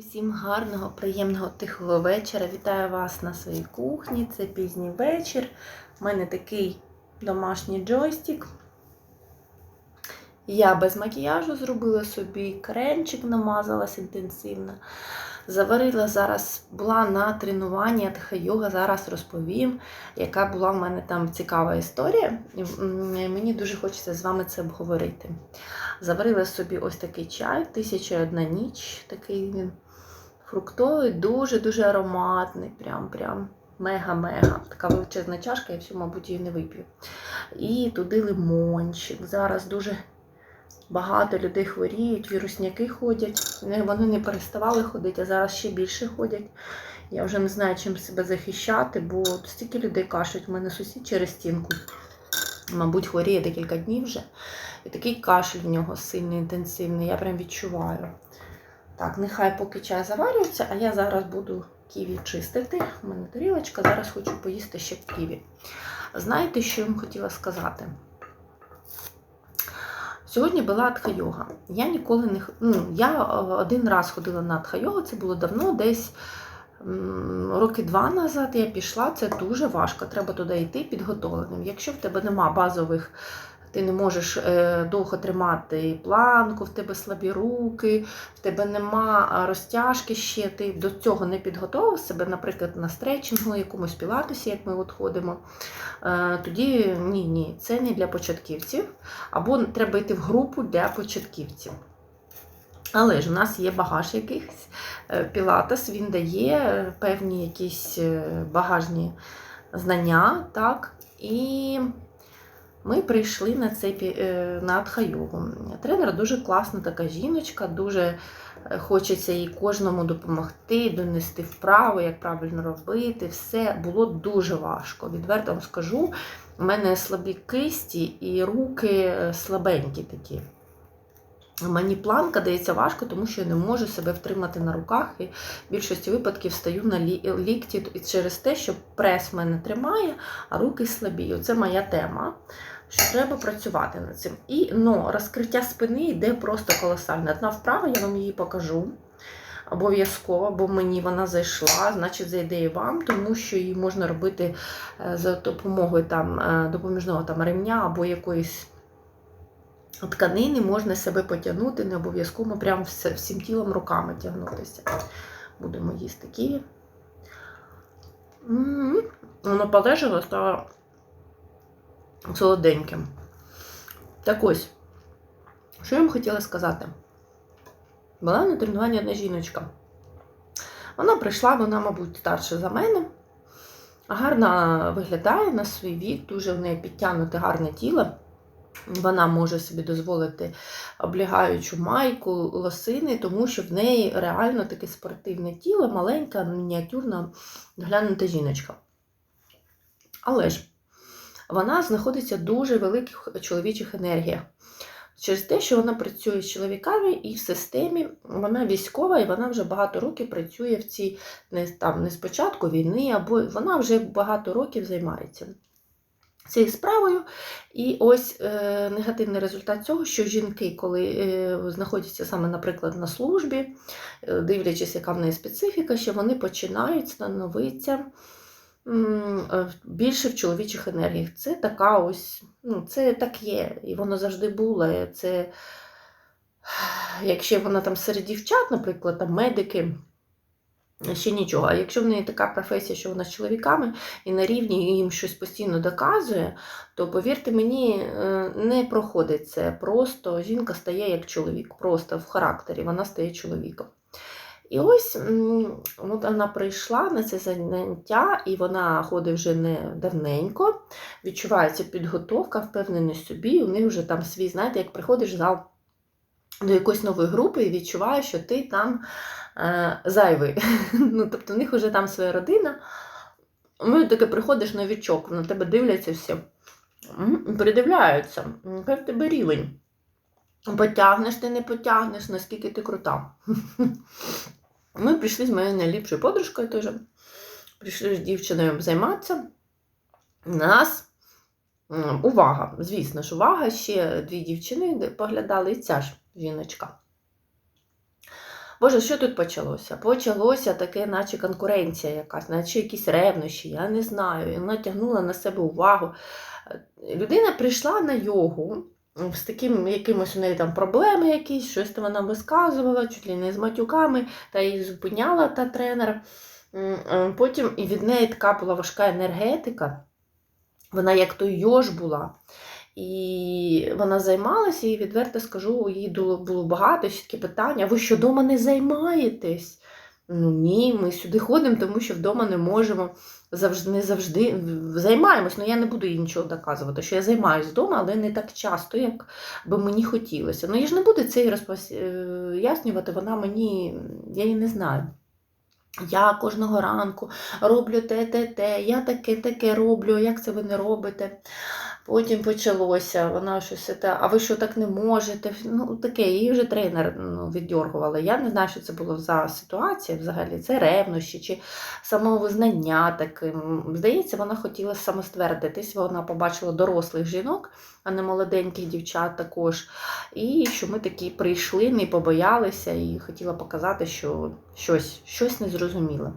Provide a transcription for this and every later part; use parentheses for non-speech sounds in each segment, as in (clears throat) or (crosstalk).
Усім гарного, приємного, тихого вечора. Вітаю вас на своїй кухні. Це пізній вечір. У мене такий домашній джойстик. Я без макіяжу зробила собі кренчик, намазалась інтенсивно. Заварила зараз, була на тренуванні тха-йога, зараз розповім, яка була в мене там цікава історія. Мені дуже хочеться з вами це обговорити. Заварила собі ось такий чай, тисяча одна ніч, такий він фруктовий, дуже-дуже ароматний, прям прям мега-мега. Така величезна чашка, я всю, мабуть, її не вип'ю. І туди лимончик. Зараз дуже багато людей хворіють, вірусняки ходять. Вони не переставали ходити, а зараз ще більше ходять. Я вже не знаю, чим себе захищати, бо стільки людей кашуть. У мене сусід через стінку. Мабуть, хворіє декілька днів вже. І такий кашель в нього сильний, інтенсивний, я прям відчуваю. Так, нехай поки чай заварюється, а я зараз буду ківі чистити. У мене тарілочка, зараз хочу поїсти ще ківі. Знаєте, що я вам хотіла сказати? Сьогодні була атха-йога. Я ніколи не ну, я е, один раз ходила на атха-йогу, це було давно, десь роки два назад я пішла. Це дуже важко. Треба туди йти підготовленим. Якщо в тебе нема базових, ти не можеш е, довго тримати планку, в тебе слабі руки, в тебе нема розтяжки ще, ти до цього не підготовив себе, наприклад, на стретчингу, якомусь пілатусі, як ми от ходимо. Е, тоді ні, ні, це не для початківців. Або треба йти в групу для початківців. Але ж у нас є багаж якийсь. Е, Пілатес він дає певні якісь багажні знання, так? І ми прийшли на цей е, на атха-йогу. Тренер дуже класна така жіночка, дуже е, хочеться їй кожному допомогти, донести вправо, як правильно робити. Все було дуже важко. Відверто вам скажу, у мене слабі кисті і руки е, слабенькі такі. Мені планка дається важко, тому що я не можу себе втримати на руках і в більшості випадків стою на лі- лікті через те, що прес мене тримає, а руки слабі. Оце моя тема. Що треба працювати над цим. І ну, розкриття спини йде просто колосально. Одна вправа, я вам її покажу. Обов'язково, бо мені вона зайшла, значить зайде і вам, тому що її можна робити е, за допомогою там, е, допоміжного там, ремня або якоїсь тканини, можна себе потягнути, не обов'язково прям всім тілом руками тягнутися. Будемо їсти ківі. Воно полежало, стало солоденьким. Так ось, що я вам хотіла сказати? Була на тренуванні одна жіночка. Вона прийшла, вона, мабуть, старша за мене. Гарно виглядає на свій вік, дуже в неї підтягнуте гарне тіло. Вона може собі дозволити облігаючу майку, лосини, тому що в неї реально таке спортивне тіло, маленька, мініатюрна, доглянута жіночка. Але ж вона знаходиться в дуже великих чоловічих енергіях. Через те, що вона працює з чоловіками і в системі, вона військова, і вона вже багато років працює в цій не, там, не з початку війни, або вона вже багато років займається цією справою. І ось е, негативний результат цього, що жінки, коли е, знаходяться саме, наприклад, на службі, е, дивлячись, яка в неї специфіка, що вони починають становитися більше в чоловічих енергіях. Це така ось, ну, це так є, і воно завжди було. Це, якщо вона там серед дівчат, наприклад, там медики. Ще нічого. А якщо в неї така професія, що вона з чоловіками і на рівні їм щось постійно доказує, то повірте мені, е, не проходить це. Просто жінка стає як чоловік, просто в характері вона стає чоловіком. І ось вона прийшла на це заняття, і вона ходить вже не давненько, відчувається підготовка, впевненість собі. У них вже там свій, знаєте, як приходиш в зал до якоїсь нової групи і відчуваєш, що ти там е, зайвий. (laughs) ну, тобто в них вже там своя родина. Ну, і таке приходиш новічок, на тебе дивляться всі, м, передивляються, який в тебе рівень. Потягнеш ти не потягнеш, наскільки ти крута. (laughs) Ми прийшли з моєю найліпшою подружкою теж. Прийшли з дівчиною займатися. Нас увага, звісно ж, увага, ще дві дівчини поглядали, і ця ж жіночка. Боже, що тут почалося? Почалося таке, наче конкуренція якась, наче якісь ревнощі, я не знаю. І вона тягнула на себе увагу. Людина прийшла на йогу з таким якимось у неї там проблеми якісь, щось там вона висказувала, чуть ли не з матюками, та її зупиняла та тренер. Е, Потім і від неї така була важка енергетика. Вона як той йож була. І вона займалася, і відверто скажу, їй було, багато ще такі питання: ви що вдома не займаєтесь? Ну ні, ми сюди ходимо, тому що вдома не можемо завжди не завжди займаємось. Ну я не буду їй нічого доказувати, що я займаюся вдома, але не так часто, як би мені хотілося. Ну я ж не буду це розпояснювати, вона мені, я її не знаю. Я кожного ранку роблю те, те, те, я таке, таке роблю, як це ви не робите. Потім почалося, вона щось, те, а ви що так не можете? Ну, таке, її вже тренер ну, віддергувала. Я не знаю, що це було за ситуація взагалі. Це ревнощі чи самовизнання таким. Здається, вона хотіла самоствердитись, вона побачила дорослих жінок, а не молоденьких дівчат також. І що ми такі прийшли, не побоялися і хотіла показати, що щось, щось незрозуміле.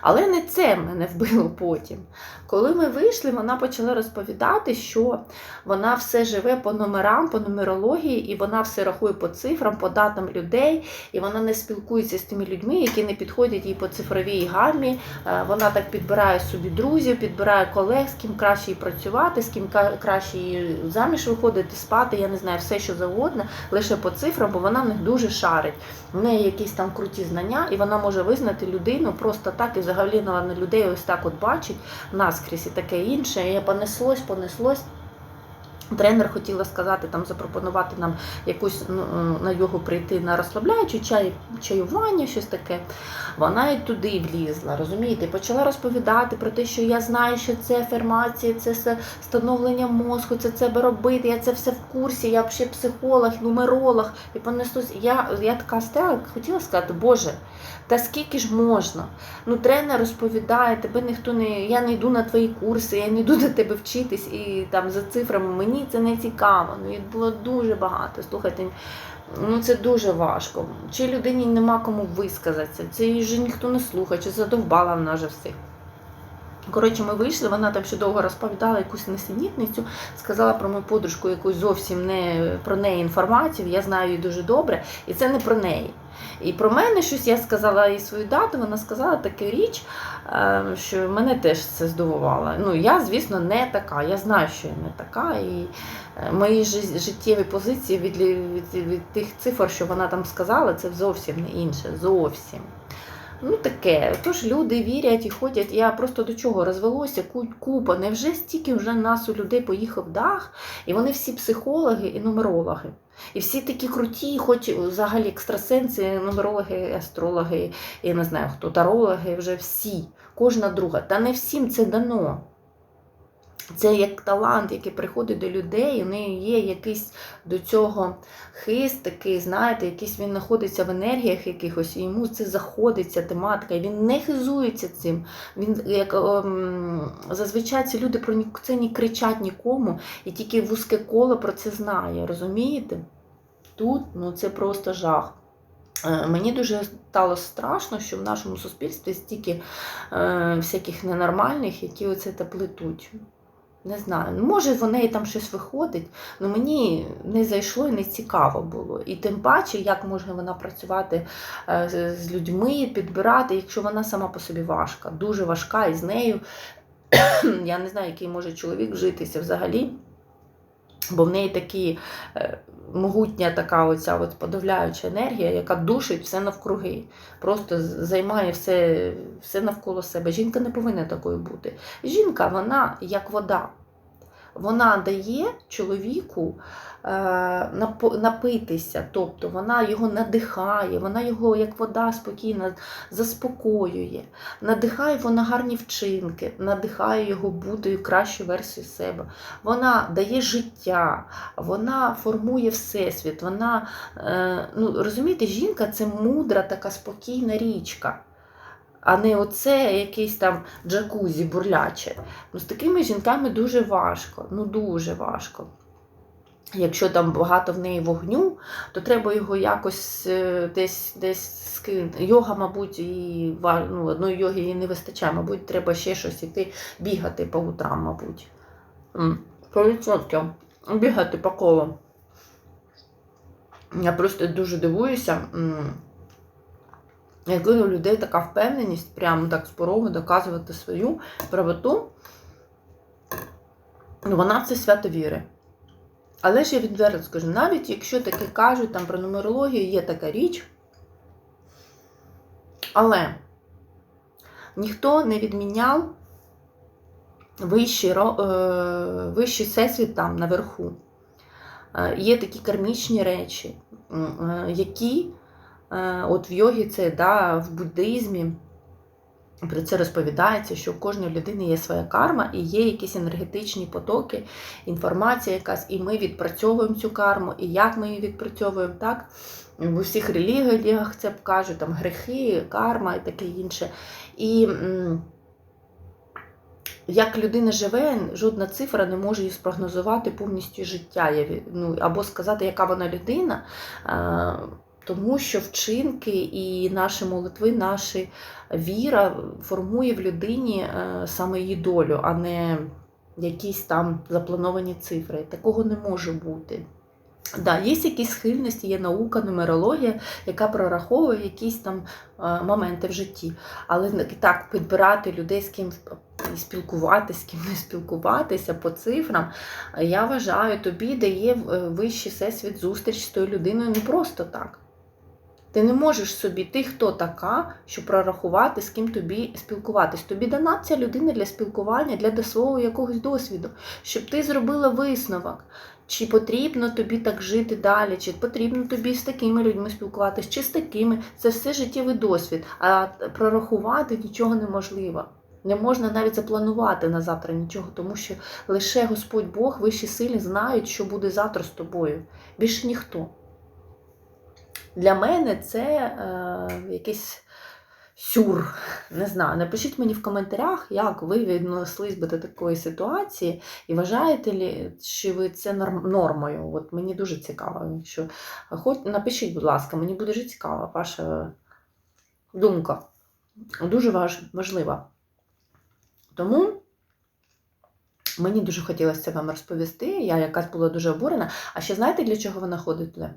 Але не це мене вбило потім. Коли ми вийшли, вона почала розповідати, що вона все живе по номерам, по нумерології, і вона все рахує по цифрам, по датам людей, і вона не спілкується з тими людьми, які не підходять їй по цифровій гамі. Е, Вона так підбирає собі друзів, підбирає колег, з ким краще їй працювати, з ким краще їй заміж виходити, спати, я не знаю, все що завгодно, лише по цифрам, бо вона в них дуже шарить. В неї якісь там круті знання, і вона може визнати людину просто так, і взагалі на людей ось так от бачить наскрізь і таке інше. І понеслось, понеслось. Тренер хотіла сказати, там запропонувати нам якусь ну, на йогу прийти на розслабляючу чай, чаювання, щось таке. Вона і туди влізла, розумієте, почала розповідати про те, що я знаю, що це афірмації, це становлення мозку, це треба робити, я це все в курсі, я взагалі психолог, нумеролог. І понеслось. Я, я така стела, хотіла сказати, Боже, та скільки ж можна? Ну, тренер розповідає, тебе ніхто не. Я не йду на твої курси, я не йду до тебе вчитись і там за цифрами мені це не цікаво. Ну, їх було дуже багато. Слухайте, ну це дуже важко. Чи людині нема кому висказатися, це її вже ніхто не слухає, чи задовбала вона вже всіх. Коротше, ми вийшли, вона там ще довго розповідала якусь несенітницю, сказала про мою подружку якусь зовсім не про неї інформацію, я знаю її дуже добре, і це не про неї. І про мене щось я сказала їй свою дату, вона сказала таку річ, що мене теж це здивувало. Ну, я, звісно, не така. Я знаю, що я не така. І е, мої життєві позиції від, від, від тих цифр, що вона там сказала, це зовсім не інше. Зовсім. Ну таке, тож люди вірять і ходять. Я просто до чого розвелося ку- купа. Невже стільки вже нас у людей поїхав дах, і вони всі психологи і нумерологи. І всі такі круті, хоч взагалі екстрасенси, нумерологи, астрологи, я не знаю хто, тарологи, вже всі, кожна друга. Та не всім це дано. Це як талант, який приходить до людей, і в неї є якийсь до цього хист, такий, знаєте, якийсь він знаходиться в енергіях якихось, і йому це заходить, ця тематика, і він не хизується цим. Він як ем, зазвичай ці люди про це не кричать нікому, і тільки вузьке коло про це знає. Розумієте? Тут ну це просто жах. Е, Мені дуже стало страшно, що в нашому суспільстві стільки е, всяких ненормальних, які оце те плетуть. Не знаю, ну, може в неї там щось виходить, але мені не зайшло і не цікаво було. І тим паче, як може вона працювати е, з- з людьми, підбирати, якщо вона сама по собі важка, дуже важка, і з нею (clears throat) я не знаю, який може чоловік вжитися взагалі. Бо в неї такі е, могутня така оця от подавляюча енергія, яка душить все навкруги. Просто займає все, все навколо себе. Жінка не повинна такою бути. Жінка, вона як вода. Вона дає чоловіку е, напитися, тобто вона його надихає, вона його як вода спокійно заспокоює, надихає його на гарні вчинки, надихає його бути кращою версією себе. Вона дає життя, вона формує всесвіт. Вона, е, ну, розумієте, жінка це мудра, така спокійна річка. А не оце якийсь там джакузі бурляче. Ну, з такими жінками дуже важко. Ну дуже важко. Якщо там багато в неї вогню, то треба його якось е, десь десь скинути. Йога, мабуть, і ну, одної йоги їй не вистачає, мабуть, треба ще щось іти бігати по утрам, мабуть. М, По відсоткам. Бігати по колу. Я просто дуже дивуюся. Як у людей така впевненість, прямо так з порогу доказувати свою правоту. Ну, Вона в це свято віри. Але ж я відверто скажу, навіть якщо таке кажуть там про нумерологію, є така річ. Але ніхто не відміняв вищий, е, вищий всесвіт там наверху. Е, Є такі кармічні речі, е, які от в йогі це да, в буддизмі. Про це розповідається, що у кожної людини є своя карма і є якісь енергетичні потоки, інформація якась, і ми відпрацьовуємо цю карму, і як ми її відпрацьовуємо, так? В усіх релігіях це кажуть, там грехи, карма і таке інше. І як людина живе, жодна цифра не може її спрогнозувати повністю життя, ну, або сказати, яка вона людина, е, тому що вчинки і наші молитви, наші віра формує в людині е, саме її долю, а не якісь там заплановані цифри. Такого не може бути. Да, є якісь схильності, є наука, нумерологія, яка прораховує якісь там е, моменти в житті. Але так підбирати людей, з ким спілкуватися, з ким не спілкуватися по цифрам, я вважаю, тобі дає е, вищий всесвіт зустріч з тою людиною не просто так. Ти не можеш собі, ти хто така, щоб прорахувати, з ким тобі спілкуватись. Тобі дана ця людина для спілкування, для свого якогось досвіду, щоб ти зробила висновок. Чи потрібно тобі так жити далі, чи потрібно тобі з такими людьми спілкуватись, чи з такими. Це все життєвий досвід. А прорахувати нічого неможливо. Не можна навіть запланувати на завтра нічого, тому що лише Господь Бог, вищі сили знають, що буде завтра з тобою. Більше ніхто. Для мене це е, якийсь сюр. Не знаю. Напишіть мені в коментарях, як ви віднеслись би до такої ситуації, і вважаєте ли, чи ви це нормою? От мені дуже цікаво. Якщо хоч напишіть, будь ласка, мені буде дуже цікава ваша думка. Дуже важ, важлива. Тому. Мені дуже хотілося вам розповісти. Я якась була дуже обурена. А ще знаєте, для чого вона ходить туди?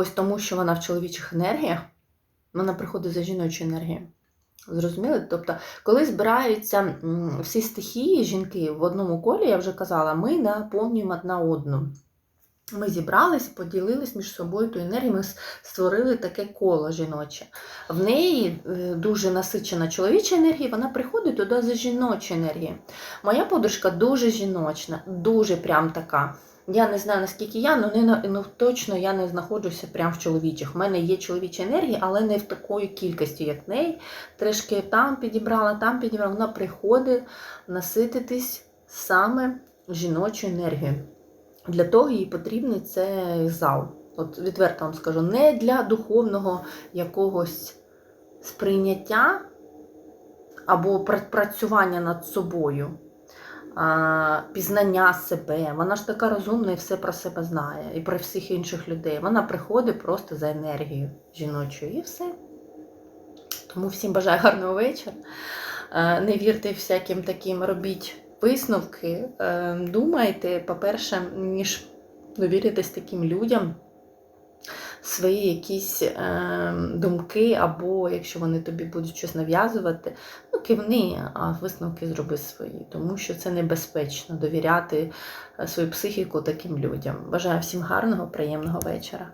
Ось тому, що вона в чоловічих енергіях, вона приходить за жіночою енергією. Зрозуміли? Тобто, коли збираються всі стихії, жінки в одному колі, я вже казала, ми наповнюємо одна одну. Ми зібрались, поділились між собою ту енергію, ми створили таке коло жіноче. В неї е, дуже насичена чоловіча енергія, вона приходить туди за жіночою енергією. Моя подружка дуже жіночна, дуже прям така. Я не знаю, наскільки я, але не, ну, точно я не знаходжуся прям в чоловічих. У мене є чоловіча енергія, але не в такої кількості, як в неї. Трішки там підібрала, там підібрала. Вона приходить насититись саме жіночою енергією. Для того їй потрібний цей зал. От відверто вам скажу, не для духовного якогось сприйняття або працювання над собою, пізнання себе. Вона ж така розумна і все про себе знає, і про всіх інших людей. Вона приходить просто за енергією жіночою і все. Тому всім бажаю гарного вечора. Е, Не вірте всяким таким, робіть висновки. Е, Думайте, по-перше, ніж довіритись таким людям, свої якісь е, думки, або якщо вони тобі будуть щось нав'язувати, ну кивни, а висновки зроби свої, тому що це небезпечно довіряти е, свою психіку таким людям. Бажаю всім гарного, приємного вечора.